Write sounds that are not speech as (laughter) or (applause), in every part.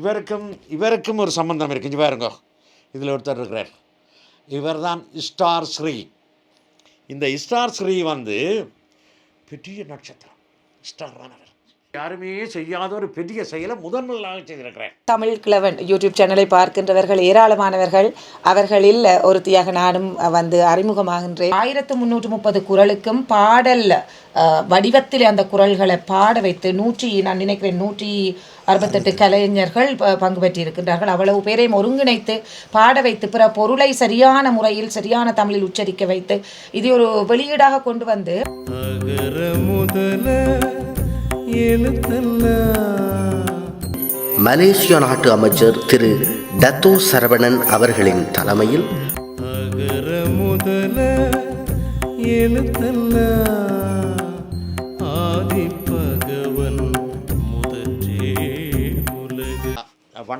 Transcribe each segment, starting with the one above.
இவருக்கும் இவருக்கும் ஒரு சம்பந்தம் இருக்கு. இங்க பாருங்க. இதில் ஒருத்தர் இருக்கிறார். இவர்தான் ஸ்டார் ஸ்ரீ. இந்த ஸ்டார் ஸ்ரீ வந்து பெரிய நட்சத்திரம். ஸ்டார் அவர் யாருமே செய்யாத ஒரு பெரிய செயலை முதன் முதலாக செய்திருக்கிறார். தமிழ் கிழவன் யூடியூப் சேனலை பார்க்கின்றவர்கள் ஏராளமானவர்கள். அவர்களில் ஒருத்தியாக நானும் வந்து அறிமுகமாகின்றேன். ஆயிரத்து முன்னூற்று முப்பது குரலுக்கும் பாடல் வடிவத்தில் அந்த குரல்களை பாட வைத்து நூற்றி நான் நினைக்கிறேன் நூற்றி அறுபத்தெட்டு கலைஞர்கள் ப- பங்கு பெற்றிருக்கின்றார்கள். அவ்வளவு பேரையும் ஒருங்கிணைத்து பாட வைத்து பிற பொருளை சரியான முறையில் சரியான தமிழில் உச்சரிக்க வைத்து இதை ஒரு வெளியீடாக கொண்டு வந்து மலேசியா நாட்டு அமைச்சர் திரு டத்தோ சரவணன் அவர்களின் தலைமையில் அகர முதல எழுத்தெல்லாம்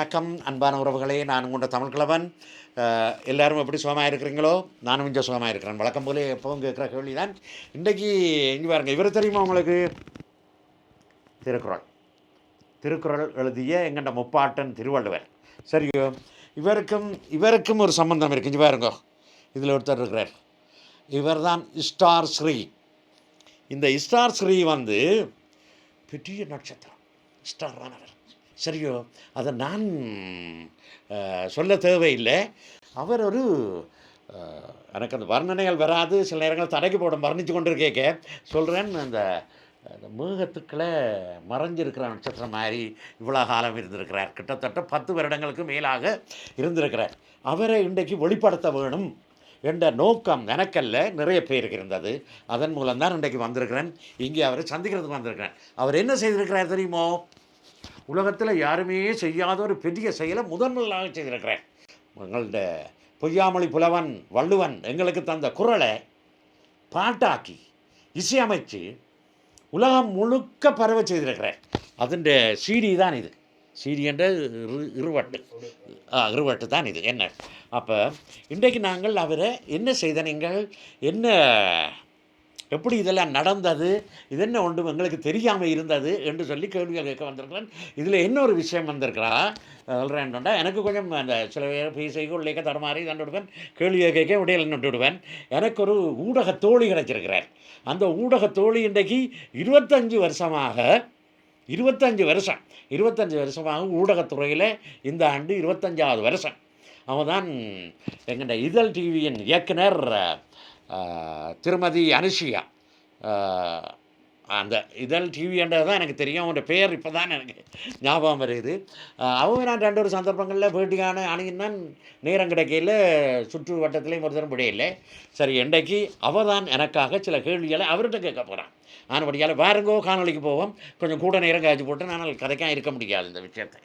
வணக்கம் அன்பான உறவுகளே. நான் உங்களோட தமிழ்கிழவன் எல்லோரும் எல்லாரும் எப்படி சுகமாக இருக்கிறீங்களோ? நானும் இங்கே சுகமாக இருக்கிறேன். வழக்கம் போல எப்பவும் கேட்குற கேள்வி தான் இன்றைக்கி இங்கே பாருங்க இவர் தெரியுமா உங்களுக்கு? திருக்குறள். திருக்குறள் எழுதிய எங்கண்ட முப்பாட்டன் திருவள்ளுவர். சரியோ? இவருக்கும் இவருக்கும் ஒரு சம்பந்தம் இருக்கு. இங்கே பாருங்க. இதில் ஒருத்தர் இருக்கிறார். இவர்தான் ஸ்டார் ஸ்ரீ. இந்த ஸ்டார் ஸ்ரீ வந்து பெரிய நட்சத்திரம். ஸ்டார் அவர் சரியோ? அதை நான் சொல்ல தேவையில்லை. அவர் ஒரு எனக்கு அந்த வர்ணனைகள் வராது. சில நேரங்கள் தடைக்கு போட மறந்துச்சு கொண்டு இருக்கேக்க சொல்கிறேன் அந்த அந்த மேகத்துக்களை மறைஞ்சிருக்கிற நட்சத்திரம் மாதிரி இவ்வளோ காலம் இருந்திருக்கிறார். கிட்டத்தட்ட பத்து வருடங்களுக்கு மேலாக இருந்திருக்கிறார். அவரை இன்றைக்கு வெளிப்படுத்த வேணும் என்ற நோக்கம் எனக்கல்ல. நிறைய பேருக்கு இருந்தது. அதன் மூலம் தான் இன்றைக்கு வந்திருக்கிறேன். இங்கே அவரை சந்திக்கிறதுக்கு வந்திருக்கிறேன். அவர் என்ன செய்திருக்கிறார் தெரியுமோ? உலகத்தில் யாருமே செய்யாத ஒரு பெரிய செயலை முதன் முதலாக செய்திருக்கிறார் எங்கள்ட பொய்யாமொழி புலவன் வள்ளுவன் எங்களுக்கு தந்த குரலை பாட்டாக்கி இசையமைச்சு உலகம் முழுக்க பரவ செய்திருக்கிறேன். அதிண்ட சீடி தான் இது. சீடி என்ற இரு இருவட்டு. இருவட்டு தான் இது. என்ன? அப்போ இன்றைக்கு நாங்கள் அவரை என்ன செய்த நீங்கள்? என்ன எப்படி இதெல்லாம் நடந்தது? இது என்ன ஒன்றும் எங்களுக்கு தெரியாமல் இருந்தது என்று சொல்லி கேள்விகள் கேட்க வந்திருக்கிறேன். இதில் இன்னொரு விஷயம் வந்திருக்கிறா. சொல்கிறேன்டா எனக்கு கொஞ்சம் அந்த சில பேர் பீசைக்கு உள்ளேக்க தடமாறி தண்டு விடுவேன் கேள்வியை கேட்க உடையல் நின்று விடுவேன் எனக்கு ஒரு ஊடக தோழி கிடைச்சிருக்கிறார். அந்த ஊடக தோழி இன்றைக்கு இருபத்தஞ்சு வருஷமாக இருபத்தஞ்சு வருஷம் இருபத்தஞ்சு வருஷமாக ஊடகத்துறையில் இந்த ஆண்டு இருபத்தஞ்சாவது வருஷம். அவன் தான் எங்கள்கிட்ட இதழ் டிவியின் இயக்குனர் திருமதி அனுஷியா. அந்த இதழ் டிவின்றது தான் எனக்கு தெரியும். அவனோட பேர் இப்போ தான் எனக்கு ஞாபகம் வருது. அவங்க நான் ரெண்டு ஒரு சந்தர்ப்பங்களில் பேட்டியான அணுகினான் நேரம் கிடைக்கையில் சுற்று வட்டத்திலையும் ஒரு தரம் முடியல சரி என்றைக்கு அவ தான் எனக்காக சில கேள்விகளை அவர்கிட்ட கேட்க போகிறான் ஆனபடியால் பாருங்கோ காணொலிக்கு போவோம். கொஞ்சம் கூட நேரம் காய்ச்சி போட்டு நான் கதைக்காக இருக்க முடியாது இந்த விஷயத்தை.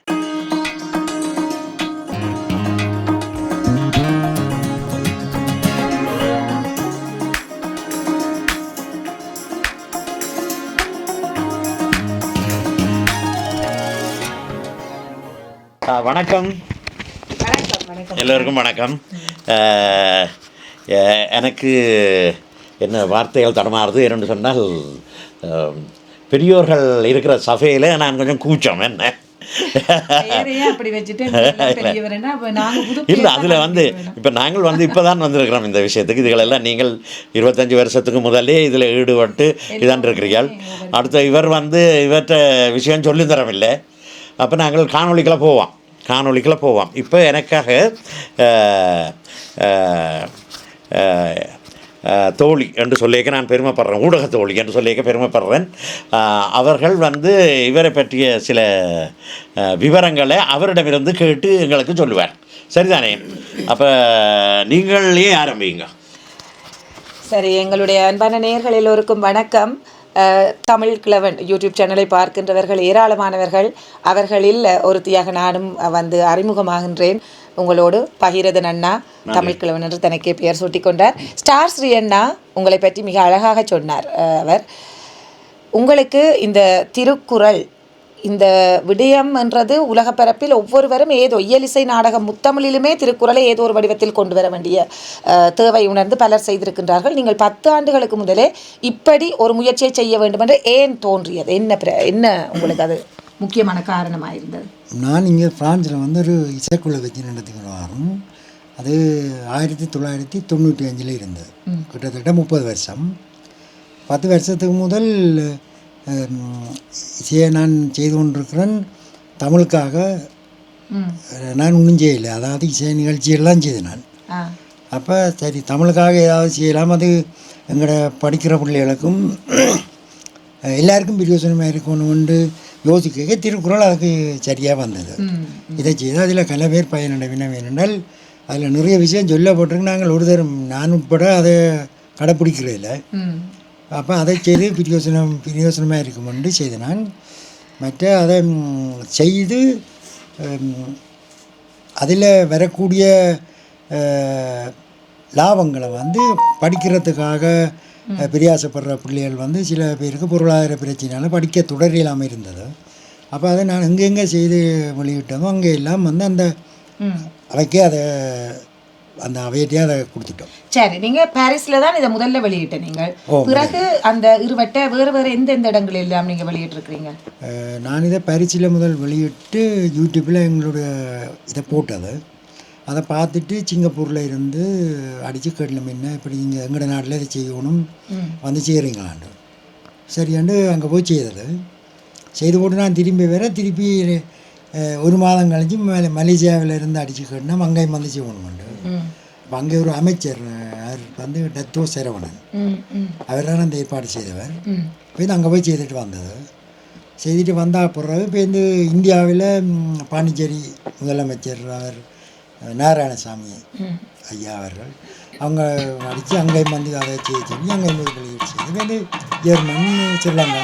வணக்கம். எல்லோருக்கும் வணக்கம். எனக்கு என்ன வார்த்தைகள் தடமாறுது என்று சொன்னால் பெரியோர்கள் இருக்கிற சபையில் நான் கொஞ்சம் கூச்சம் என்ன? இல்லை அதில் வந்து. இப்போ நாங்கள் வந்து இப்போ தான் வந்திருக்கிறோம் இந்த விஷயத்துக்கு. இதுகளெல்லாம் நீங்கள் இருபத்தஞ்சி வருஷத்துக்கு முதலே இதில் ஈடுபட்டு இதான் இருக்கிறீர்கள். அடுத்த இவர் வந்து இவற்ற விஷயம் சொல்லி தரவில்லை. அப்போ நாங்கள் காணொளிக்கெல்லாம் போவோம். காணொலிகளை போவோம். இப்போ எனக்காக தோழி என்று சொல்லியிருக்க நான் பெருமைப்படுறேன். ஊடக தோழி என்று சொல்லியிருக்க பெருமைப்படுறேன். அவர்கள் வந்து இவரை பற்றிய சில விவரங்களை அவரிடமிருந்து கேட்டு எங்களுக்கு சொல்லுவார். சரிதானே? அப்போ நீங்களே ஆரம்பிங்க? சரி எங்களுடைய அன்பான நேயர்கள் எல்லோருக்கும் வணக்கம். தமிழ் கிழவன் யூடியூப் சேனலை பார்க்கின்றவர்கள் ஏராளமானவர்கள் அவர்களில் ஒருத்தியாக நானும் வந்து அறிமுகமாகின்றேன். உங்களோடு பகிரதன் அண்ணா தமிழ் கிழவன் என்று தனக்கே பெயர் சூட்டிக் கொண்டார் ஸ்டார் ஸ்ரீ அண்ணா உங்களை பற்றி மிக அழகாக சொன்னார் அவர். உங்களுக்கு இந்த திருக்குறள் இந்த விடயம் என்றது உலகப் பரப்பில் ஒவ்வொருவரும் ஏதோ இயலிசை நாடகம் முத்தமிழிலுமே திருக்குறளை ஏதோ ஒரு வடிவத்தில் கொண்டு வர வேண்டிய தேவை உணர்ந்து பலர் செய்திருக்கின்றார்கள். நீங்கள் பத்து ஆண்டுகளுக்கு முதலே இப்படி ஒரு முயற்சியை செய்ய வேண்டும் என்று ஏன் தோன்றியது? என்ன பிர என்ன உங்களுக்கு அது முக்கியமான காரணமாக இருந்தது? நான் இங்கே ஃப்ரான்ஸில் வந்து ஒரு இசைக்குழு வச்சு வரோம் அது ஆயிரத்தி தொள்ளாயிரத்தி தொண்ணூற்றி அஞ்சில் இருந்தது. கிட்டத்தட்ட முப்பது வருஷம். பத்து வருஷத்துக்கு முதல் இசையை நான் செய்து கொண்டிருக்கிறேன் தமிழுக்காக. நான் ஒன்றும் செய்யலை. அதாவது இசை நிகழ்ச்சியெல்லாம் செய்தேன் நான். அப்போ சரி தமிழுக்காக ஏதாவது செய்யலாம். அது எங்களோட படிக்கிற பிள்ளைகளுக்கும் எல்லாருக்கும் பிரயோசனமாக இருக்கணும்னு யோசிக்க திருக்குறள் அதுக்கு சரியாக வந்தது. இதை செய்து அதில் பல பேர் பயனடைவினம் ஏனென்றால் அதில் நிறைய விஷயம் சொல்லப்பட்டிருக்கு. நாங்கள் ஒரு தரம் நான் உட்பட அதை கடைப்பிடிக்கிறதில்ல அதை செய்து பிரயோசனம் பிரயோசனமாக இருக்குமென்று செய்து நான் மற்ற அதை செய்து அதில் வரக்கூடிய லாபங்களை வந்து படிக்கிறதுக்காக பிரயாசப்படுற பிள்ளைகள் வந்து சில பேருக்கு பொருளாதார பிரச்சனையால் படிக்க தொடர் இல்லாமல் இருந்தது. அப்போ அதை நான் எங்கெங்கே செய்து வெளியிட்டோமோ அங்கே எல்லாம் வந்து அந்த அவைக்கே அதை அந்த அவையிட்டே அதை கொடுத்துட்டோம். சரி நீங்க பாரிஸ்ல தான் இதை முதல்ல வெளியிட்ட நீங்கள். பிறகு அந்த இருவட்ட வேறு வேறு எந்த எந்த இடங்கள் எல்லாம் நீங்க வெளியிட்டிருக்கிறீங்க? நான் இதை பரிசில் முதல் வெளியிட்டு யூடியூப்பில் எங்களுடைய இதை போட்டது. அதை பார்த்துட்டு சிங்கப்பூரில் இருந்து அடித்து கேட்டல என்ன இப்படி இங்கே எங்களோட நாட்டில் இதை செய்யணும்? வந்து செய்கிறீங்களாண்டு சரியாண்டு அங்கே போய் செய்தது. செய்து போட்டு நான் திரும்பி வேற திருப்பி ஒரு மாதம் கழிச்சு மலே மலேசியாவில் இருந்து அடித்து கேட்டினா அங்கேயும் வந்து செய்யணும்ண்டு ம். அப்போ அங்கே ஒரு அமைச்சர் அவர் வந்து டத்தோ சரவணன். அவர் தான் அந்த ஏற்பாடு செய்தவர். போய் அங்கே போய் செய்துட்டு வந்தது. செய்துட்டு வந்த பிறகு இப்போ இந்த இந்தியாவில் பாண்டிச்சேரி முதலமைச்சர் அவர் நாராயணசாமி ஐயா அவர்கள் அவங்க அடித்து அங்கேயும் வந்து அதை செய்ய சொல்லி அங்கேயும் வெளியிட்டு செய்து வந்து ஜெர்மன் ஸ்ரீலங்கா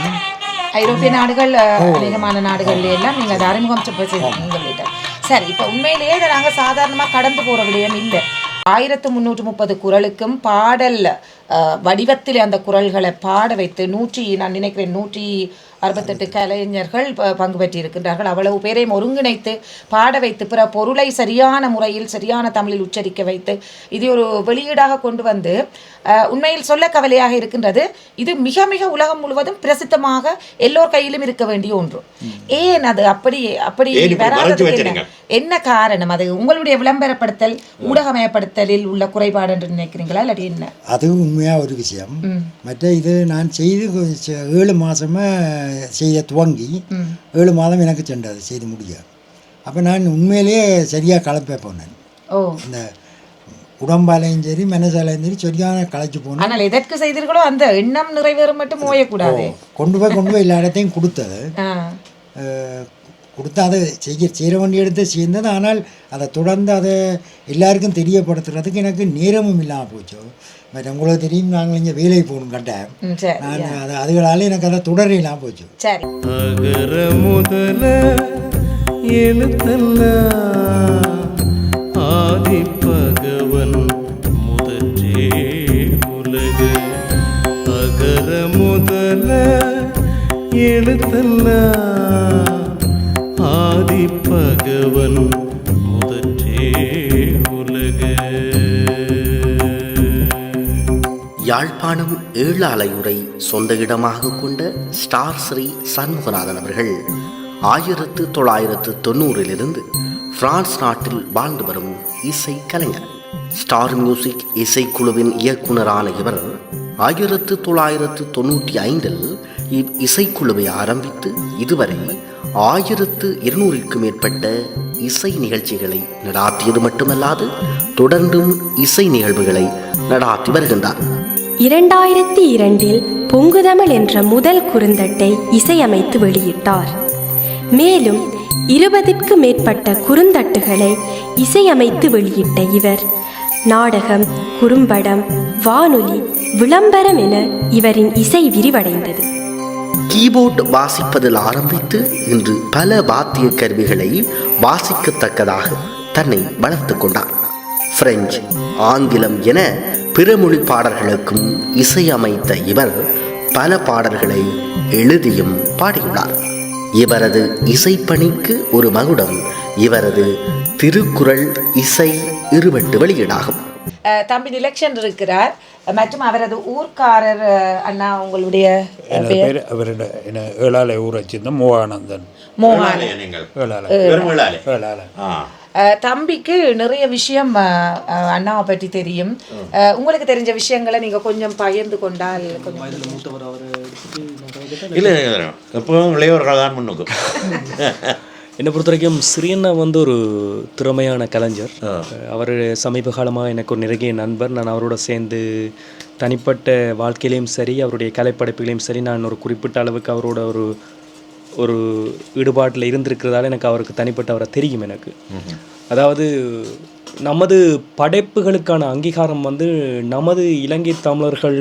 ஐரோப்பிய நாடுகள் அஹ், அநேகமான நாடுகள்ல எல்லாம் நீங்க அதை அறிமுகம் செப்ப செய்தீங்க சரி இப்போ உண்மையிலேயே இதை நாங்க சாதாரணமா கடந்து போற விடயம் இல்லை. ஆயிரத்து முந்நூற்று முப்பது குரலுக்கும் பாடல் அஹ், வடிவத்தில் அந்த குரல்களை பாட வைத்து நூற்றி நான் நினைக்கிறேன் நூற்றி அறுபத்தெட்டு கலைஞர்கள் பங்கு பெற்றிருக்கின்றார்கள். அவ்வளவு பேரையும் ஒருங்கிணைத்து பாட வைத்து பிற பொருளை சரியான முறையில் சரியான தமிழில் உச்சரிக்க வைத்து இது ஒரு வெளியீடாக கொண்டு வந்து உண்மையில் சொல்ல கவலையாக இருக்கின்றது. இது மிக மிக உலகம் முழுவதும் பிரசித்தமாக எல்லோர் கையிலும் இருக்க வேண்டிய ஒன்று. ஏன் அது அப்படி அப்படி வராததுக்கு என்ன? காரணம்? அது உங்களுடைய விளம்பரப்படுத்தல் ஊடகமயப்படுத்தலில் உள்ள குறைபாடு என்று நினைக்கிறீங்களா? இல்லாட்டி என்ன? அது உண்மையாக ஒரு விஷயம். மற்ற இது நான் செய்து ஏழு மாதமாக செய்ய துவங்கி ஏழு மாதம் எனக்கு சென்றது செய்து முடிய. அப்போ நான் உண்மையிலேயே சரியாக கலப்பே போனேன். ஓ. இந்த உடம்பாலையும் சரி மனசாலையும் சரி சரியான களைச்சு போனேன். ஆனால் எதற்கு செய்தீர்களோ அந்த எண்ணம் நிறைவேறும் மட்டும் ஓயக்கூடாது. கொண்டு போய் கொண்டு போய் எல்லா இடத்தையும் கொடுத்தது. கொடுத்து அதை செய்ய செய்ய வேண்டிய இடத்தை சேர்ந்தது. ஆனால் அதை தொடர்ந்து அதை எல்லாருக்கும் தெரியப்படுத்துறதுக்கு எனக்கு நேரமும் இல்லாமல் போச்சு. பட் உங்களுக்கு தெரியும் நாங்கள் இங்கே வேலைக்கு போகணும் சரி நான் அது அதுகளால் எனக்கு அதை தொடர இல்லாமல் போச்சு. சரி. அகர முதல எழுத்தெல்லாம் ஆதி பகவன் முதற்றே உலகு. அகர முதல எழுத்தெல்லாம் ஆதி பகவன் முதற்றே உலக. யாழ்ப்பாணம் ஏழாலையுரை சொந்த இடமாக கொண்ட ஸ்டார் ஸ்ரீ சண்முகநாதன் அவர்கள் ஆயிரத்து தொள்ளாயிரத்து தொண்ணூறிலிருந்து பிரான்ஸ் நாட்டில் வாழ்ந்து வரும் இசை கலைஞர். ஸ்டார் மியூசிக் இசைக்குழுவின் இயக்குனரான இவர் ஆயிரத்து தொள்ளாயிரத்து தொண்ணூற்றி ஐந்தில் இவ் இசைக்குழுவை ஆரம்பித்து இதுவரை ஆயிரத்து இருநூறுக்கும் மேற்பட்ட இசை நிகழ்ச்சிகளை நடாத்தியது மட்டுமல்லாது தொடர்ந்தும் இசை நிகழ்வுகளை நடாத்தி வருகின்றார். இரண்டாயிரத்தி இரண்டில் பொங்குதமிழ் என்ற முதல் குறுந்தட்டை இசையமைத்து வெளியிட்டார். மேலும் இருபதிற்கு மேற்பட்ட குறுந்தட்டுகளை இசையமைத்து வெளியிட்ட இவர் நாடகம் குறும்படம் வானொலி விளம்பரம் என இவரின் இசை விரிவடைந்தது. கீபோர்டு வாசிப்பதில் ஆரம்பித்து இன்று பல வாத்திய கருவிகளை வாசிக்கத்தக்கதாக தன்னை வளர்த்து கொண்டார். பிரெஞ்சு ஆங்கிலம் என பிறமொழி பாடல்களுக்கும் இசையமைத்த இவர் பல பாடல்களை எழுதியும் பாடியுள்ளார். இவரது இசைப்பணிக்கு ஒரு மகுடம் இவரது திருக்குறள் இசை இருவட்டு வெளியீடாகும். தம்பி நிலக்ஷன் இருக்கிறார். மற்றும் அவரது ஊர்க்காரர் அண்ணா உங்களுடைய பேர் அவரோட என்ன ஏழாலை ஊரை சேர்ந்த மூவானந்தன் மோகன் வேளாளையா நீங்கள்? வேளாள வெறும் வேளாளே வேளாள ஆ. அஹ், தம்பிக்கு நிறைய விஷயம் அஹ், அஹ், அண்ணாவை பற்றி தெரியும். அஹ், உங்களுக்கு தெரிஞ்ச விஷயங்களை நீங்க கொஞ்சம் பகிர்ந்து கொண்டால் கொஞ்சம் இல்லை எப்பவும் இளையவர்கள் தான் முன்னுக்கும் (laughs) என்னை பொறுத்த வரைக்கும் சிறியண்ணா வந்து ஒரு திறமையான கலைஞர். அவர் சமீப காலமாக எனக்கு ஒரு நெருங்கிய நண்பர். நான் அவரோட சேர்ந்து தனிப்பட்ட வாழ்க்கையிலையும் சரி அவருடைய கலைப்படைப்புகளையும் சரி நான் ஒரு குறிப்பிட்ட அளவுக்கு அவரோட ஒரு ஒரு ஈடுபாட்டில் இருந்திருக்கிறதால எனக்கு அவருக்கு தனிப்பட்ட அவரை தெரியும் எனக்கு. அதாவது நமது படைப்புகளுக்கான அங்கீகாரம் வந்து நமது இலங்கை தமிழர்கள்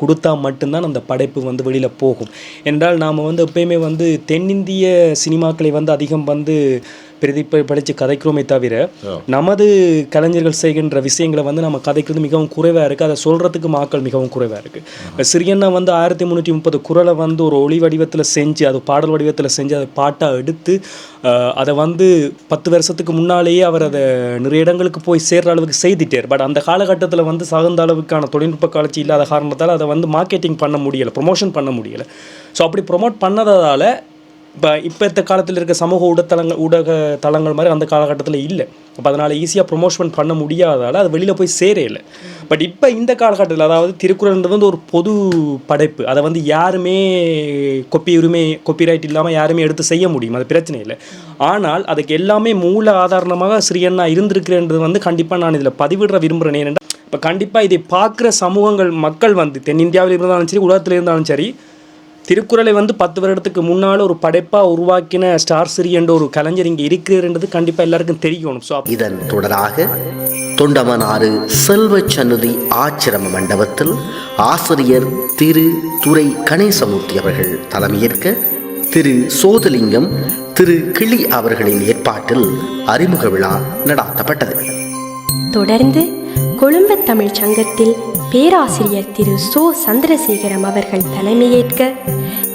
கொடுத்தா மட்டும்தான் அந்த படைப்பு வந்து வெளியில் போகும். என்றால் நாம் வந்து எப்பயுமே வந்து தென்னிந்திய சினிமாக்களை வந்து அதிகம் வந்து பிரதிப்ப படித்து கதைக்கிறோமே தவிர நமது கலைஞர்கள் செய்கின்ற விஷயங்களை வந்து நம்ம கதைக்கிறது மிகவும் குறைவாக இருக்குது அதை சொல்கிறதுக்கு மக்கள் மிகவும் குறைவாக இருக்குது சிறியண்ணா வந்து ஆயிரத்தி முந்நூற்றி முப்பது குரலை வந்து ஒரு ஒளி வடிவத்தில் செஞ்சு அது பாடல் வடிவத்தில் செஞ்சு அதை பாட்டாக எடுத்து அதை வந்து பத்து வருஷத்துக்கு முன்னாலேயே அவர் அதை நிறைய இடங்களுக்கு போய் சேர்ற அளவுக்கு செய்துட்டார். பட் அந்த காலகட்டத்தில் வந்து தகுந்த அளவுக்கான தொழில்நுட்ப காட்சி இல்லாத காரணத்தால் அதை வந்து மார்க்கெட்டிங் பண்ண முடியலை ப்ரொமோஷன் பண்ண முடியலை. ஸோ அப்படி ப்ரொமோட் பண்ணதால் இப்போ இப்போ காலத்தில் இருக்க சமூக ஊடகத்தலங்கள் ஊடக தளங்கள் மாதிரி அந்த காலகட்டத்தில் இல்லை. அப்போ அதனால் ஈஸியாக ப்ரொமோஷன் பண்ண முடியாததால் அது வெளியில் போய் சேர இல்லை பட் இப்போ இந்த காலகட்டத்தில் அதாவது திருக்குறள்ன்றது வந்து ஒரு பொது படைப்பு. அதை வந்து யாருமே கொப்பி உரிமை கொப்பிரைட் இல்லாமல் யாருமே எடுத்து செய்ய முடியும். அது பிரச்சனை இல்லை. ஆனால் அதுக்கு எல்லாமே மூல ஆதாரணமாக சிறியண்ணா இருந்திருக்கிறேன்றது வந்து கண்டிப்பாக நான் இதில் பதிவிடுற விரும்புகிறேன் ஏனென்றால் இப்போ கண்டிப்பாக இதை பார்க்குற சமூகங்கள் மக்கள் வந்து தென்னிந்தியாவில் இருந்தாலும் சரி உலகத்தில் இருந்தாலும் சரி திருக்குறளை வந்து பத்து வருடத்துக்கு முன்னால் ஒரு படைப்பாக உருவாக்கின ஸ்டார் சிறி என்ற ஒரு கலைஞர் இங்கே இருக்கிறன்றது கண்டிப்பாக எல்லாருக்கும் தெரியணும் ஸோ இதன் தொடராக தொண்டமனாறு செல்வ சந்நிதி ஆச்சிரம மண்டபத்தில் ஆசிரியர் திரு துரை கணேசமூர்த்தி அவர்கள் தலைமையேற்க திரு சோதலிங்கம் திரு கிளி அவர்களின் ஏற்பாட்டில் அறிமுக விழா நடாத்தப்பட்டது. தொடர்ந்து கொழும்பு தமிழ்ச் சங்கத்தில் பேராசிரியர் திரு சோ. சந்திரசேகரம் அவர்கள் தலைமையேற்க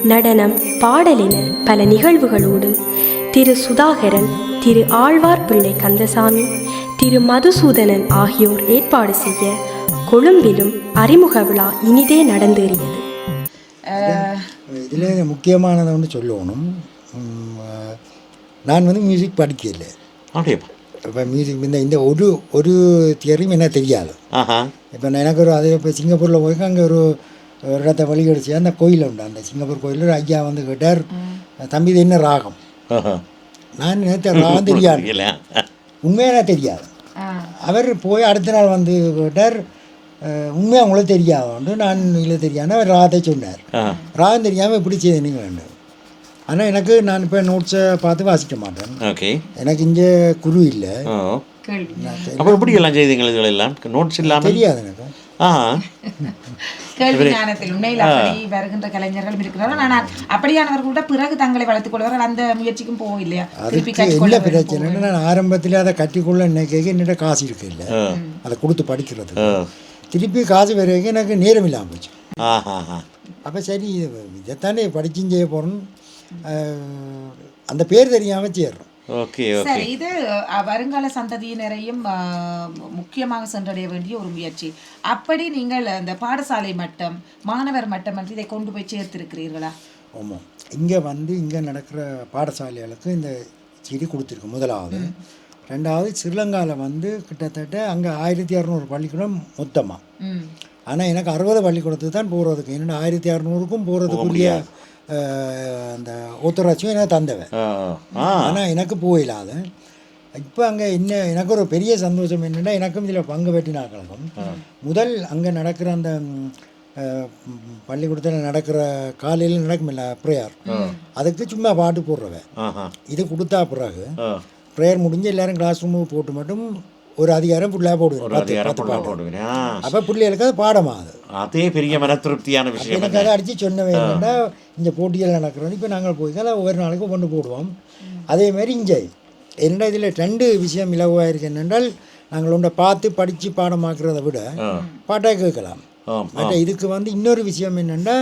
நடனம் பாடல் என பல நிகழ்வுகளோடு திரு சுதாகரன் திரு ஆழ்வார் பிள்ளை கந்தசாமி திரு மதுசூதனன் ஆகியோர் ஏற்பாடு செய்ய கொழும்பிலும் அறிமுக விழா இனிதே நடந்தேறியது. இதில் முக்கியமானதை ஒன்று சொல்லணும். நான் வந்து மியூசிக் படிக்கல அப்படியே இப்போ மியூசிக் இந்த இந்த ஒரு ஒரு தியரியும் எனக்கு தெரியாது ஆஹா இப்போ நான் எனக்கு ஒரு அது இப்போ சிங்கப்பூரில் போய் அங்கே ஒரு ஒரு இடத்த வழிகடிச்சு அந்த கோயில் உண்டு அந்த சிங்கப்பூர் கோயிலில் ஒரு ஐயா வந்து கேட்டார் தம்பி இது என்ன ராகம் ஆஹா. நான் நேற்று ராகம் தெரியாது எனக்கு தெரியாது அவர் போய் அடுத்த நாள் வந்து கேட்டார் உண்மையாக உங்களுக்கு தெரியாதுண்டு நான் இல்லை தெரியாதுன்னு அவர் ராகத்தை சொன்னார் ராகம் தெரியாமல் எப்படி செய்ய நீங்கள் வேண்டும் ஆனால் எனக்கு நான் இப்போ நோட்ஸை பார்த்து வாசிக்க மாட்டேன். ஓகே. எனக்கு இங்கே குரு இல்லை. அப்போ எப்படி எல்லாம் செய்தீங்க இதுகள் எல்லாம்? நோட்ஸ் இல்லாமல்? தெரியாது எனக்கு. ஆ. கேள்வி ஞானத்தில் உண்மையில் அப்படி வருகின்ற கலைஞர்கள் இருக்கிறார்கள். ஆனால் அப்படியானவர்களோட பிறகு தங்களை வளர்த்துக் கொள்வார்கள் அந்த முயற்சிக்கும் போகும் இல்லையா? என்ன பிரச்சனைன்னு நான் ஆரம்பத்தில் அதை கட்டிக்கொள்ள நினைக்க என்னிட்ட காசு இருக்கு இல்லை. அதை கொடுத்து படிக்கிறது திருப்பி காசு வரைக்கும் எனக்கு நேரம் இல்லாமல் போச்சு. அப்போ சரி இது இதைத்தானே படிச்சும் செய்ய போகிறோம் அந்த பேர் தெரியாமல் சேர்றோம். Okay okay. சரி இது வருங்கால சந்ததியினரையும் முக்கியமாக சென்றடைய வேண்டிய ஒரு முயற்சி. அப்படி நீங்கள் அந்த பாடசாலை மட்டம் மாணவர் மட்டம் என்று இதை கொண்டு போய் சேர்த்திருக்கிறீர்களா? ஆமாம் இங்கே வந்து இங்கே நடக்கிற பாடசாலைகளுக்கு இந்த செடி கொடுத்துருக்கு முதலாவது. ரெண்டாவது ஸ்ரீலங்காவில் வந்து கிட்டத்தட்ட அங்கே ஆயிரத்தி இரநூறு பள்ளிக்கூடம் மொத்தமாக ஆனால் எனக்கு அறுபது பள்ளிக்கூடத்துக்கு தான் போகிறதுக்கு என்னென்ன ஆயிரத்தி இரநூறுக்கும் போகிறதுக்குரிய அந்த ஒத்துழைச்சியும் எனக்கு தந்தவன். ஆனால் எனக்கு போயிடாது இப்போ அங்கே என்ன எனக்கு ஒரு பெரிய சந்தோஷம் என்னென்னா எனக்கும் இதில் பங்கு பெற்றினா கழகம் முதல் அங்கே நடக்கிற அந்த பள்ளிக்கூடத்தில் நடக்கிற காலையில் நடக்குமில்ல ப்ரேயர். அதுக்கு சும்மா பாட்டு போடுறவன். இது கொடுத்தா பிறகு ப்ரேயர் முடிஞ்சு எல்லாரும் கிளாஸ் ரூமுக்கு போட்டு மட்டும் ஒரு அதிகாரம் ஃபுல்லாக போடுவேன். பத்து பத்து பாட்டு. அப்போ பிள்ளைகளுக்கு அது பாடமா அது பெரிய மன திருப்தியான விஷயம் எனக்கு அதை அடித்து சொன்னவன் என்னென்னா இந்த போட்டிகள் நடக்கிறது இப்போ நாங்கள் போய் ஒவ்வொரு நாளைக்கும் கொண்டு போடுவோம். அதே மாதிரி இங்கே என்னடா இதில் ரெண்டு விஷயம் இலவாக இருக்கு என்னென்றால் நாங்கள் உண்டை பார்த்து படித்து பாடமாக்குறதை விட பாட்டாக கேட்கலாம். மற்ற இதுக்கு வந்து இன்னொரு விஷயம் என்னென்னா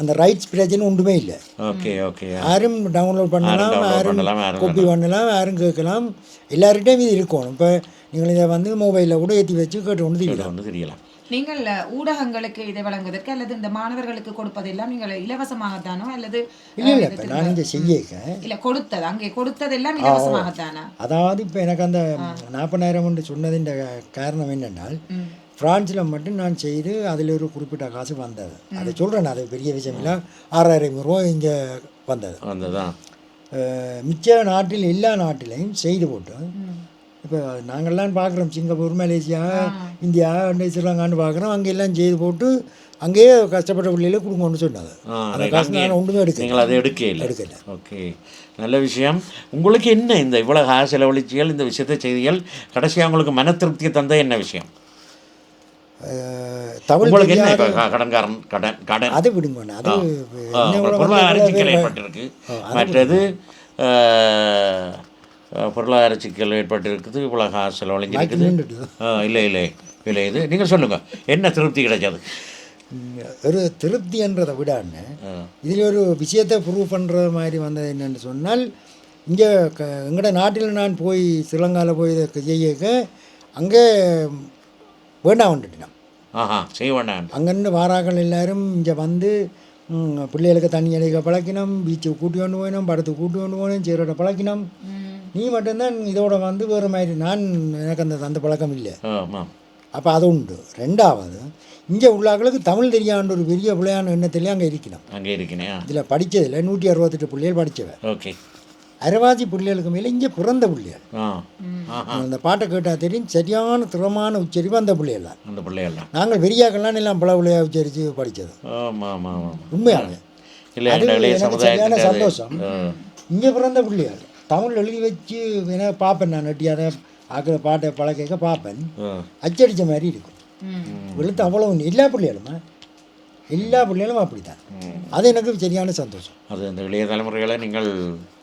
அந்த ரைட்ஸ் பிரச்சனை ஒன்றுமே இல்லை. Okay okay. யாரும் டவுன்லோட் பண்ணலாம் யாரும் காப்பி பண்ணலாம் யாரும் கேட்கலாம். எல்லார்கிட்டையும் இது இருக்கணும். இப்போ நீங்கள் இதை வந்து மொபைலில் கூட ஏற்றி வச்சு கேட்டு ஒன்று தெரியலாம். நீங்கள் ஊடகங்களுக்கு இதை வழங்குவதற்கு அல்லது இந்த மாணவர்களுக்கு கொடுப்பதெல்லாம் நீங்கள் இலவசமாகத்தானோ அல்லது நான் இங்கே செய்யக்க இல்ல கொடுத்தது அங்கே கொடுத்ததெல்லாம் இலவசமாகத்தானா? அதாவது இப்போ எனக்கு அந்த நாற்பதாயிரம் என்று சொன்னதின் காரணம் என்னென்னால் பிரான்ஸில் மட்டும் நான் செய்து அதில் ஒரு குறிப்பிட்ட காசு வந்தது. அதை சொல்கிறேன் அது பெரிய விஷயம் இல்லை. ஆறாயிரம் ரூபா இங்கே வந்தது. மிச்ச நாட்டில் எல்லா நாட்டிலையும் செய்து போட்டு இப்போ நாங்கள்லாம் பார்க்குறோம் சிங்கப்பூர் மலேசியா இந்தியா ஸ்ரீலங்கான்னு பார்க்குறோம் அங்கே எல்லாம் செய்து போட்டு அங்கேயே கஷ்டப்பட்ட பிள்ளைகளை கொடுங்கன்னு சொன்னது ஆ, அந்த. காசு நான் ஒன்றுமே எடுக்கல. நீங்கள் அதை எடுக்க இல்லை. எடுக்கல. ஓகே. நல்ல விஷயம். உங்களுக்கு என்ன இந்த இவ்வளோ காசு செலவழிச்சிகள் இந்த விஷயத்தை செய்திகள்? கடைசியாக உங்களுக்கு மன திருப்தியை தந்த என்ன விஷயம்? தமிழ் உங்களுக்கு என்ன கடன்காரன் கடன் கடன்? அது விடுங்க அது பொருளாதார சிக்கல் ஏற்பட்டிருக்கு மற்றது பொருளாதார சிக்கல் ஏற்பட்டிருக்குது இவ்வளோ காசு செலவழிஞ்சிருக்குது நின்றுட்டு. ஆ, இல்லை இல்லை இல்லை இது நீங்கள் சொல்லுங்கள் என்ன திருப்தி கிடைச்சது? ஒரு திருப்தின்றதை விட. இதில் ஒரு விஷயத்தை ப்ரூவ் பண்ணுற மாதிரி வந்தது என்னன்னு சொன்னால் இங்கே க எங்களோட நாட்டில் நான் போய் ஸ்ரீலங்காவில் போய் இதை செய்யக்க அங்கே வேண்டாம் வந்துட்டேன் ஆஹா செய்ய வேண்டாம் அங்கேருந்து வாராக்கள் எல்லாரும் இங்கே வந்து பிள்ளைகளுக்கு தண்ணி அடிக்க பழக்கினோம் பீச்சுக்கு கூட்டி கொண்டு போயினோம் படத்துக்கு கூட்டி கொண்டு போனோம் சீரோட பழக்கினோம். நீ மட்டும்தான் இதோட வந்து வேறு மாதிரி. நான் எனக்கு அந்த அந்த பழக்கம் இல்லை. அப்போ அது உண்டு. ரெண்டாவது இங்கே உள்ளாக்களுக்கு தமிழ் தெரியாண்ட ஒரு பெரிய பிள்ளையான எண்ணத்திலே அங்கே இருக்கணும். அங்கே இருக்கீனே இதில் படித்ததில் நூற்றி அறுபத்தெட்டு பிள்ளைகள் படித்தவன் ஓகே. அரைவாசி பிள்ளைகளுக்கு மேலே இங்கே பிறந்த பிள்ளைகள். அந்த பாட்டை கேட்டால் தெரியும் சரியான திறமான உச்சரிப்பு அந்த பிள்ளைகள் தான் அந்த பிள்ளையெல்லாம் நாங்கள் பெரியாக்கள்லாம் எல்லாம் பல பிள்ளையா உச்சரித்து படித்தது உண்மையாக சரியான சந்தோஷம். இங்கே பிறந்த பிள்ளைகள். தமிழ் எழுதி வச்சு வேணா பார்ப்பேன் நான் நட்டியார ஆக்கிற பாட்டை பழக்க பார்ப்பேன். ஆ. அச்சடித்த மாதிரி இருக்கும். வெளுத்து அவ்வளோ ஒன்று எல்லா பிள்ளைகளுமா எல்லா பிள்ளைகளும் அப்படித்தான். அது எனக்கு சரியான சந்தோஷம். அது அந்த இளைய தலைமுறைகளை நீங்கள்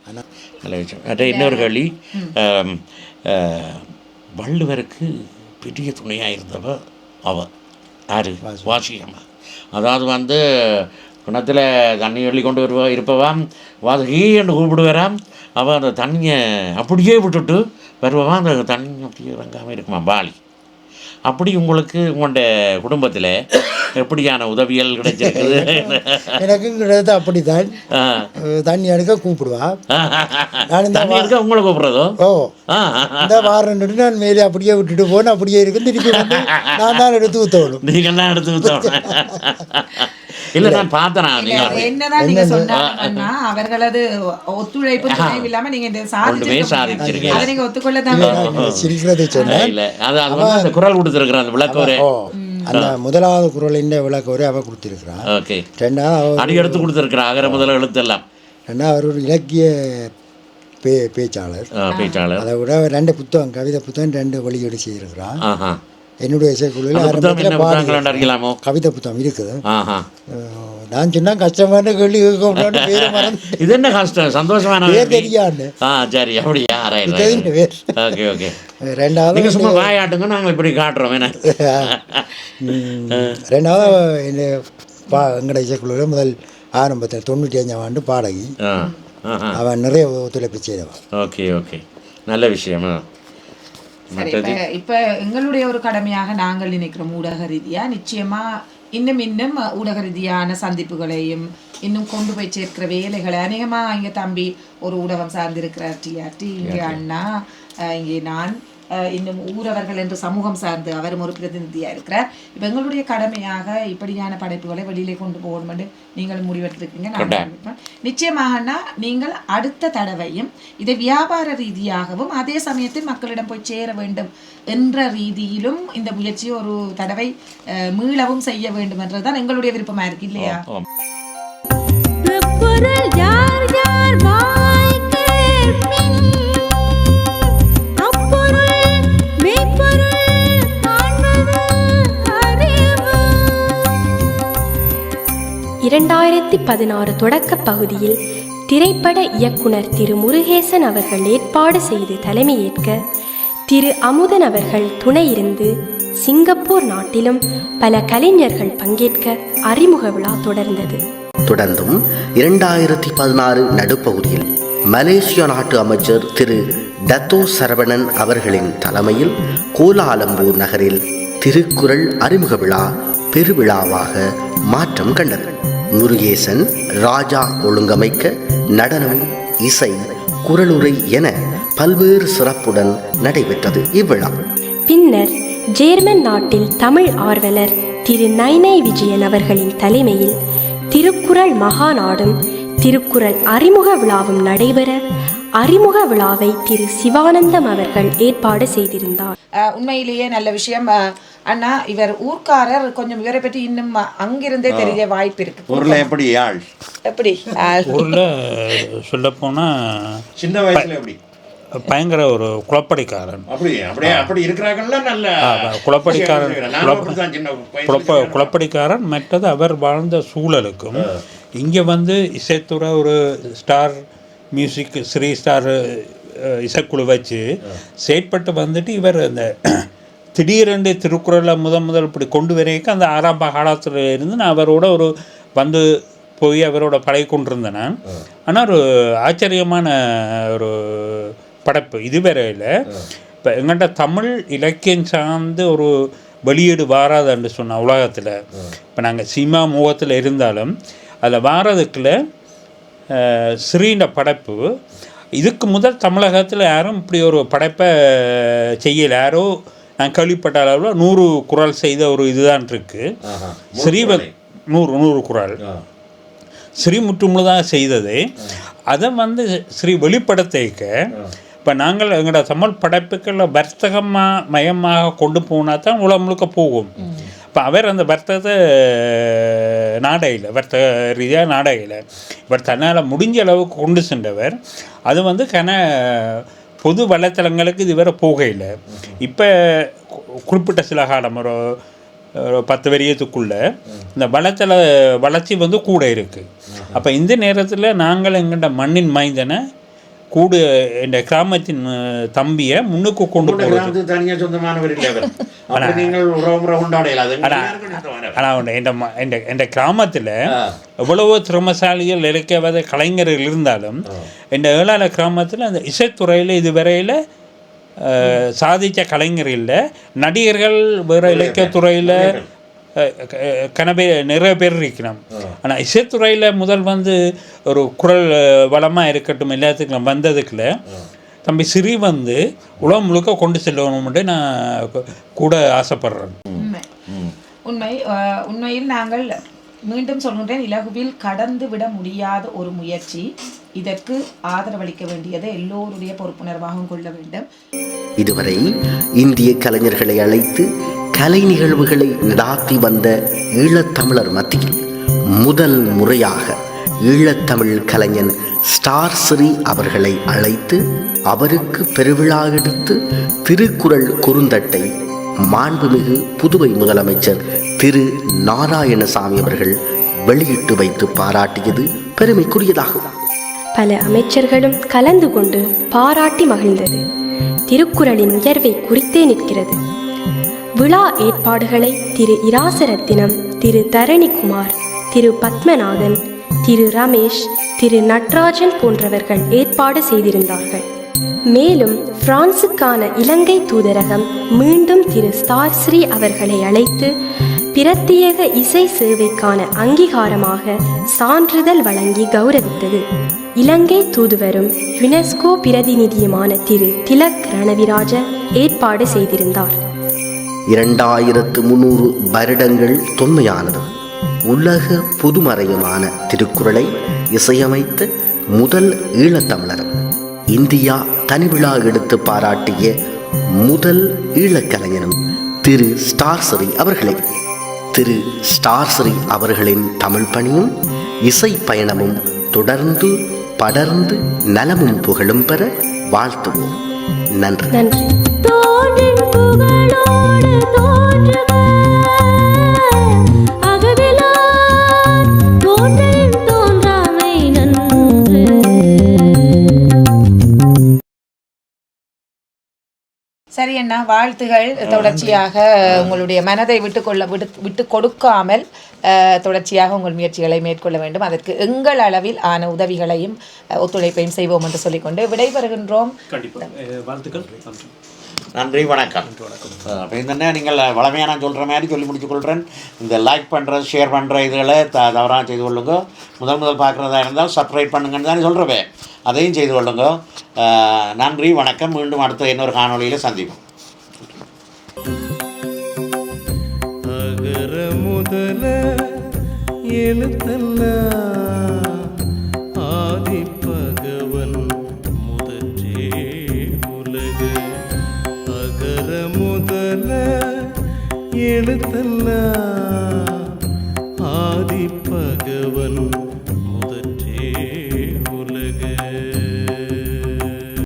ஆனால் நல்ல விஷயம். மற்ற இன்னொரு கேள்வி. வள்ளுவருக்கு பெரிய துணையாக இருந்தவ அவ. யாரு? வாசியம்மா அதாவது வந்து கிணத்துல தண்ணி அள்ளி கொண்டு வருவா இருப்பவாம் வாதகி என்று கூப்பிடுவாராம். அவள் அந்த தண்ணியை அப்படியே விட்டுட்டு வருவவா அந்த தண்ணி அப்படியே இறங்காமல் இருக்குமா? பாலி. அப்படி உங்களுக்கு உங்களோட குடும்பத்தில் எப்படியான உதவிகள் கிடைச்சிருக்குது? எனக்கும் கிடையாது அப்படித்தான். தண்ணி எடுக்க கூப்பிடுவா. நான் தண்ணி எடுக்க உங்களை கூப்பிட்றதோ? ஓ. இந்த வாரண்டுட்டு நான் மேலே அப்படியே விட்டுட்டு போனேன் அப்படியே இருக்கு. திருப்பி நான் தான் எடுத்து ஊற்றணும் நீங்கள் தான் எடுத்து வித்தோம் இல்லை நான் பார்த்தேன் என்னதான் நீங்க சொன்னாங்கன்னா அவர்களது ஒத்துழைப்பு இல்லாம நீங்க இந்த சாதிச்சிருக்கீங்க. அதை நீங்க ஒத்துக்கொள்ளதான் வேணும். சிரிக்கிறதை சொன்னேன் இல்லை. அது அது வந்து அந்த குரல் கொடுத்துருக்குறேன் அந்த விளக்கோரே ஓ அந்த முதலாவது குரலின் விளக்க ஒரு அவ கொடுத்துருக்குறான். ஓகே. ரெண்டாவது அடி எடுத்து கொடுத்துருக்குறேன் அகர முதல எழுத்தெல்லாம். ரெண்டாவது அவர் ஒரு இலக்கிய பே பேச்சாளர். ஆ, பேச்சாளர். அதை விட ரெண்டு புத்தகம் கவிதை புத்தகம் ரெண்டு வெளியீடு செய்திருக்கிறான். ஆஹா. என்னுடைய இசைக்குழுவில் கவிதை புத்தகம் இருக்குது நான் சொன்னா கஷ்டமான கேள்வி (laughs) இது என்ன கஷ்டம்? சந்தோஷமான பேர். தெரியாண்டு ஆ சரி அப்படியா? Okay okay. ரெண்டாவது நீங்கள் சும்மா வாயாட்டுங்க நாங்கள் இப்படி காட்டுறோம் என்ன? (laughs) ரெண்டாவது இந்த பா எங்கட இசைக்குழுவில் முதல் ஆரம்பத்தில் தொண்ணூற்றி அஞ்சாம் ஆண்டு பாடகி. அவன் நிறைய ஒத்துழைப்பு செய்தவன். Okay okay. நல்ல விஷயமா சரி இப்ப இப்ப எங்களுடைய ஒரு கடமையாக நாங்கள் நினைக்கிறோம் ஊடக ரீதியா. நிச்சயமா இன்னும் இன்னும் ஊடக ரீதியான சந்திப்புகளையும் இன்னும் கொண்டு போய் சேர்க்கிற வேலைகளை அநேகமா இங்க தம்பி ஒரு ஊடகம் சார்ந்திருக்கிறார் டிஆர்டி இங்கே அண்ணா இங்கே நான் இன்னும் ஊரவர்கள் என்று சமூகம் சார்ந்து அவரும் ஒரு பிரதிநிதியா இருக்கிறார். இப்ப எங்களுடைய கடமையாக இப்படியான படைப்புகளை வெளியிலே கொண்டு போகணும் என்று நீங்கள் முடிவெடுத்திருக்கீங்க. நான். நிச்சயமாகனா நீங்கள் அடுத்த தடவையும் இதை வியாபார ரீதியாகவும் அதே சமயத்தில் மக்களிடம் போய் சேர வேண்டும் என்ற ரீதியிலும் இந்த முயற்சியை ஒரு தடவை மீளவும் செய்ய வேண்டும் என்றதுதான் எங்களுடைய விருப்பமா இருக்கு இல்லையா? யார் யார் இரண்டாயிரத்தி பதினாறு தொடக்க பகுதியில் திரைப்பட இயக்குனர் திரு முருகேசன் அவர்கள் ஏற்பாடு செய்து தலைமையேற்க திரு அமுதன் அவர்கள் துணையிருந்து சிங்கப்பூர் நாட்டிலும் பல கலைஞர்கள் பங்கேற்க அறிமுக விழா தொடர்ந்தது. தொடர்ந்தும் இரண்டாயிரத்தி பதினாறு நடுப்பகுதியில் மலேசிய நாட்டு அமைச்சர் திரு டத்தோ சரவணன் அவர்களின் தலைமையில் கோலாலம்பூர் நகரில் திருக்குறள் அறிமுக விழா பெருவிழாவாக மாற்றம் கண்டது. முருகேசன் ராஜா ஒழுங்கமைக்க நடனம் இசை குரலுரை என பல்வேறு சிறப்புடன் நடைபெற்றது இவ்விழா. பின்னர் ஜேர்மன் நாட்டில் தமிழ் ஆர்வலர் திரு நைனை விஜயன் அவர்களின் தலைமையில் திருக்குறள் மகாநாடும் திருக்குறள் அறிமுக விழாவும் நடைபெற அறிமுக விழாவை திரு சிவானந்தம் அவர்கள் ஏற்பாடு செய்திருந்தார். அஹ், உண்மையிலேயே நல்ல விஷயம். அண்ணா இவர் ஊர்க்காரர் கொஞ்சம் இவரை பற்றி இன்னும் அங்கிருந்தே தெரிய வாய்ப்பு இருக்கு. ஊரில் எப்படி ஆள் எப்படி. ஊரில் சொல்லப்போனால் சின்ன வயசுல எப்படி? பயங்கர ஒரு குளப்படிக்காரன் அப்படி அப்படியே அப்படி இருக்கிறாங்கல்ல நல்ல ஆமா, குளப்படிக்காரன் நானும் குளப்ப- அப்படித்தான் சின்ன வயசுல குழப்ப குளப்படிக்காரன் மற்றது அவர் வாழ்ந்த சூழலுக்கும் இங்கே வந்து இசைத்துறை ஒரு ஸ்டார் மியூசிக் ஸ்ரீ ஸ்டார் இசைக்குழு வச்சு செயற்பட்டு வந்துட்டு இவர் அந்த திடீரென்று திருக்குறளை முதன் முதல் இப்படி கொண்டு வரைக்கும் அந்த ஆரம்ப காலத்தில் இருந்து நான் அவரோட ஒரு வந்து போய் அவரோட பழகி கொண்டிருந்தேன் நான். ஆனால் ஒரு ஆச்சரியமான ஒரு படைப்பு இது வரையில் இப்போ எங்கள்கிட்ட தமிழ் இலக்கியம் சார்ந்து ஒரு வெளியீடு வாராதுன்னு சொன்ன உலகத்தில். இப்போ நாங்கள் சினிமா முகத்தில் இருந்தாலும் அதில் வாரதுக்குள்ள ஸ்ரீண்ட படைப்பு. இதுக்கு முதல் தமிழகத்தில் யாரும் இப்படி ஒரு படைப்பை செய்யலை. யாரோ நான் கேள்விப்பட்ட அளவில் நூறு குரல் செய்த ஒரு இதுதான் இருக்குது. ஸ்ரீவ நூறு நூறு குரல். ஸ்ரீ முற்றுமுழுதாக செய்தது. அதை வந்து ஸ்ரீ வெளிப்படுத்திக்க இப்போ நாங்கள் எங்களோட தமிழ் படைப்புகளை வர்த்தகமாக மயமாக கொண்டு போனால் தான் உலகம் முழுக்க போகும். இப்போ அவர் அந்த வர்த்தகத்தை நாடையில் வர்த்தக ரீதியாக நாடையில் இவர் தன்னால் முடிஞ்ச அளவுக்கு கொண்டு சென்றவர். அது வந்து கன பொது வலைத்தளங்களுக்கு இதுவரை போகையில். இப்போ குறிப்பிட்ட சில காலம் ஒரு பத்து வரியத்துக்குள்ள இந்த வளத்தள வளர்ச்சி வந்து கூட இருக்குது அப்போ இந்த நேரத்தில் நாங்கள் எங்கள்கிட்ட மண்ணின் மைந்தனை கூடு இந்த கிராமத்தின் தம்பியை முன்னுக்கு கொண்டு போகிறது கிராமத்துக்கு தனியா சொந்தமானவர் இல்லை நீங்கள் உறவுமுறை கொண்டாடையில அது எல்லாருக்கும் சொந்தமானவர். ஆனால் இந்த இந்த இந்த கிராமத்தில் எவ்வளவோ திறமசாலிகள் இலக்கியவாத கலைஞர்கள் இருந்தாலும் இந்த ஏழால கிராமத்தில் அந்த இசைத்துறையில் இதுவரையில் சாதித்த கலைஞர் இல்லை. நடிகர்கள் வேறு இலக்கியத்துறையில் கனவே நிறைய பேர் இருக்கணும் ஆனால் இசைத்துறையில் முதல் வந்து ஒரு குரல் வளமாக இருக்கட்டும் எல்லாத்துக்கும் வந்ததுக்குள்ள தம்பி சிறி வந்து உலகம் முழுக்க கொண்டு செல்லணும்னு நான் கூட ஆசைப்படுறேன். உண்மை. உண்மையில் நாங்கள் மீண்டும் சொல்கின்றேன் இலகுவில் கடந்து விட முடியாத ஒரு முயற்சி. இதற்கு ஆதரவளிக்க வேண்டியது எல்லோருடைய பொறுப்புணர்வாகவும் கொள்ள வேண்டும். இதுவரை இந்திய கலைஞர்களை அழைத்து கலை நிகழ்வுகளை நடாத்தி வந்த ஈழத்தமிழர் மத்தியில் முதல் முறையாக ஈழத்தமிழ் கலைஞன் ஸ்டார் ஸ்ரீ அவர்களை அழைத்து அவருக்கு பெருவிழா எடுத்து திருக்குறள் குறுந்தட்டை மாண்புமிகு புதுவை முதலமைச்சர் திரு நாராயணசாமி அவர்கள் வெளியிட்டு வைத்து பாராட்டியது பெருமைக்குரியதாகும். பல அமைச்சர்களும் கலந்து கொண்டு பாராட்டி மகிழ்ந்தது திருக்குறளின் உயர்வை குறித்தே நிற்கிறது. விழா ஏற்பாடுகளை திரு இராசரத்தினம் திரு தரணிக்குமார் திரு பத்மநாதன் திரு ரமேஷ் திரு நட்ராஜன் போன்றவர்கள் ஏற்பாடு செய்திருந்தார்கள். மேலும் பிரான்சுக்கான இலங்கை தூதரகம் மீண்டும் திரு ஸ்தார்ஸ்ரீ அவர்களை அழைத்து பிரத்யேக இசை சேவைக்கான அங்கீகாரமாக சான்றிதழ் வழங்கி கௌரவித்தது. இலங்கை தூதுவரும் யுனெஸ்கோ பிரதிநிதியுமான திரு திலக் ரணவிராஜ ஏற்பாடு செய்திருந்தார். இரண்டாயிரத்து முன்னூறு வருடங்கள் தொன்மையானது. உலக புதுமறையுமான திருக்குறளை இசையமைத்த முதல் ஈழத்தமிழர் இந்தியா தனிவிழா எடுத்து பாராட்டிய முதல் ஈழக்கலைஞனும் திரு ஸ்டார்சரி அவர்களே. திரு ஸ்டார்சரி அவர்களின் தமிழ் பணியும் இசை பயணமும் தொடர்ந்து படர்ந்து நலமும் புகழும் பெற வாழ்த்துவோம். நன்றி. நன்றி. சரி அண்ணா வாழ்த்துகள். தொடர்ச்சியாக உங்களுடைய மனதை விட்டு கொள்ள விட்டு விட்டு கொடுக்காமல் அஹ், தொடர்ச்சியாக உங்கள் முயற்சிகளை மேற்கொள்ள வேண்டும். அதற்கு எங்கள் அளவில் ஆன உதவிகளையும் ஒத்துழைப்பையும் செய்வோம் என்று சொல்லிக்கொண்டு விடைபெறுகின்றோம். வாழ்த்துக்கள். நன்றி வணக்கம். அப்போ இந்த நீங்கள் வளமையாக நான் சொல்கிற மாதிரி சொல்லி முடிச்சு கொள்கிறேன் இந்த லைக் பண்ணுறது ஷேர் பண்ணுற இதுகளை த தவறாக செய்து கொள்ளுங்க. முதல் முதல் பார்க்குறதா இருந்தால் சப்ஸ்கிரைப் பண்ணுங்கன்னு தானே சொல்கிறவே அதையும் செய்து கொள்ளுங்க. நன்றி வணக்கம். மீண்டும் அடுத்த இன்னொரு காணொளியில் சந்திப்போம். அகர முதல எழுத்தெல்லாம் ஆதி பகவன்